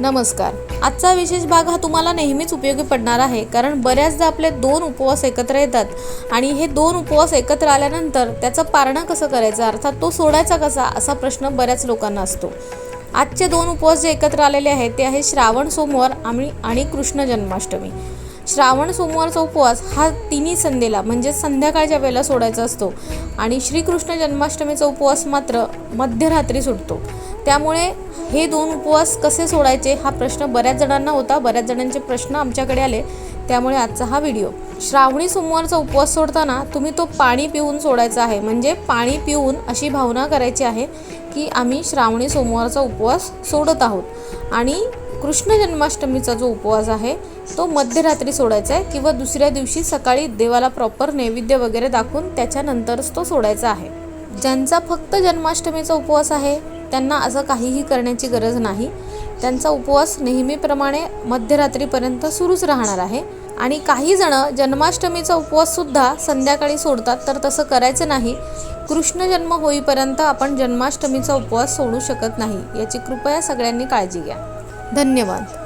नमस्कार. आजचा विशेष भाग हा तुम्हाला नेहमीच उपयोगी पडणार आहे कारण बऱ्याचदा आपले दोन उपवास एकत्र येतात आणि हे दोन उपवास एकत्र आल्यानंतर त्याचं पारणं कसं करायचं अर्थात तो सोडायचा कसा असा प्रश्न बऱ्याच लोकांना असतो. आजचे दोन उपवास जे एकत्र आलेले आहेत ते आहे श्रावण सोमवार आणि आणि कृष्ण जन्माष्टमी. श्रावण सोमवारचा उपवास हा तिन्ही संध्येला म्हणजे संध्याकाळच्या वेळेला सोडायचा असतो आणि श्रीकृष्ण जन्माष्टमीचा उपवास मात्र मध्यरात्री सुटतो त्यामुळे हे दोन उपवास कसे सोडायचे हा प्रश्न बऱ्याच जणांना होता. बऱ्याच जणांचे प्रश्न आमच्याकडे आले. त्यामुळे आजचा हा व्हिडिओ श्रावणी सोमवारचा उपवास सोडताना तुम्ही तो पाणी पिऊन सोडायचा आहे. म्हणजे पाणी पिऊन अशी भावना करायची आहे की आम्ही श्रावणी सोमवारचा उपवास सोडत आहोत. आणि कृष्ण जन्माष्टमीचा जो उपवास आहे तो मध्यरात्री सोडायचा आहे किंवा दुसऱ्या दिवशी सकाळी देवाला प्रॉपर नैवेद्य वगैरे दाखवून त्याच्यानंतरच तो सोडायचा आहे. ज्यांचा फक्त जन्माष्टमीचा उपवास आहे त्यांना असं काहीही करण्याची गरज नाही. त्यांचा उपवास नेहमीप्रमाणे मध्यरात्रीपर्यंत सुरूच राहणार आहे. आणि काही जण जन्माष्टमीचा उपवाससुद्धा संध्याकाळी सोडतात तर तसं करायचं नाही. कृष्ण जन्म होईपर्यंत आपण जन्माष्टमीचा उपवास सोडू शकत नाही. याची कृपया सगळ्यांनी काळजी घ्या. धन्यवाद.